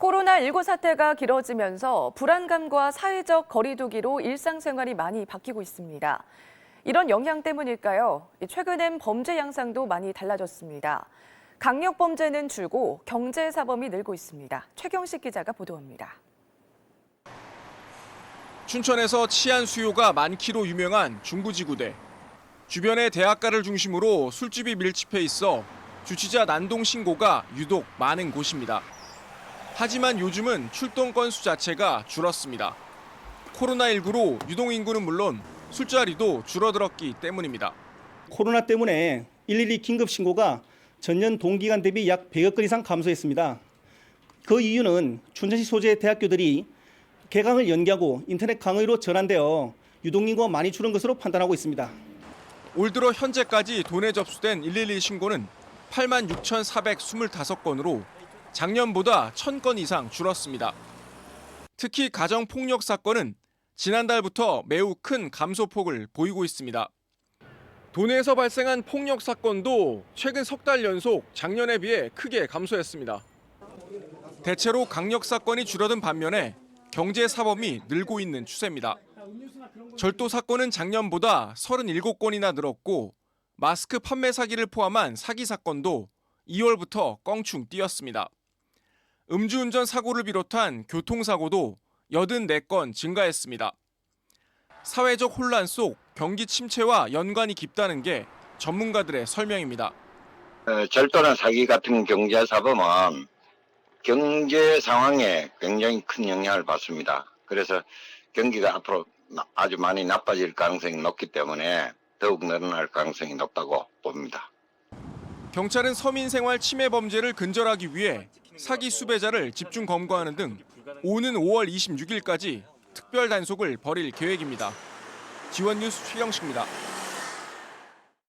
코로나19 사태가 길어지면서 불안감과 사회적 거리두기로 일상생활이 많이 바뀌고 있습니다. 이런 영향 때문일까요? 최근엔 범죄 양상도 많이 달라졌습니다. 강력 범죄는 줄고 경제 사범이 늘고 있습니다. 최경식 기자가 보도합니다. 춘천에서 치안 수요가 많기로 유명한 중부지구대. 주변의 대학가를 중심으로 술집이 밀집해 있어 주치자 난동 신고가 유독 많은 곳입니다. 하지만 요즘은 출동 건수 자체가 줄었습니다. 코로나19로 유동인구는 물론 술자리도 줄어들었기 때문입니다. 코로나 때문에 112 긴급 신고가 전년 동기간 대비 약 100여 건 이상 감소했습니다. 그 이유는 춘천시 소재 대학교들이 개강을 연기하고 인터넷 강의로 전환되어 유동인구가 많이 줄은 것으로 판단하고 있습니다. 올 들어 현재까지 돈에 접수된 112 신고는 8만 6,425건으로 작년보다 1,000건 이상 줄었습니다. 특히 가정폭력 사건은 지난달부터 매우 큰 감소폭을 보이고 있습니다. 도내에서 발생한 폭력 사건도 최근 석 달 연속 작년에 비해 크게 감소했습니다. 대체로 강력 사건이 줄어든 반면에 경제 사범이 늘고 있는 추세입니다. 절도 사건은 작년보다 37건이나 늘었고 마스크 판매 사기를 포함한 사기 사건도 2월부터 껑충 뛰었습니다. 음주운전 사고를 비롯한 교통사고도 84건 증가했습니다. 사회적 혼란 속 경기 침체와 연관이 깊다는 게 전문가들의 설명입니다. 어, 절도나 사기 같은 경제 사범은 경제 상황에 굉장히 큰 영향을 받습니다. 그래서 경기가 앞으로 나- 아주 많이 나빠질 가능성이 높기 때문에 더욱 늘어날 가능성이 높다고 봅니다. 경찰은 서민 생활 침해 범죄를 근절하기 위해 사기 수배자를 집중 검거하는 등 오는 5월 26일까지 특별 단속을 벌일 계획입니다. 지원 뉴스 최경식입니다.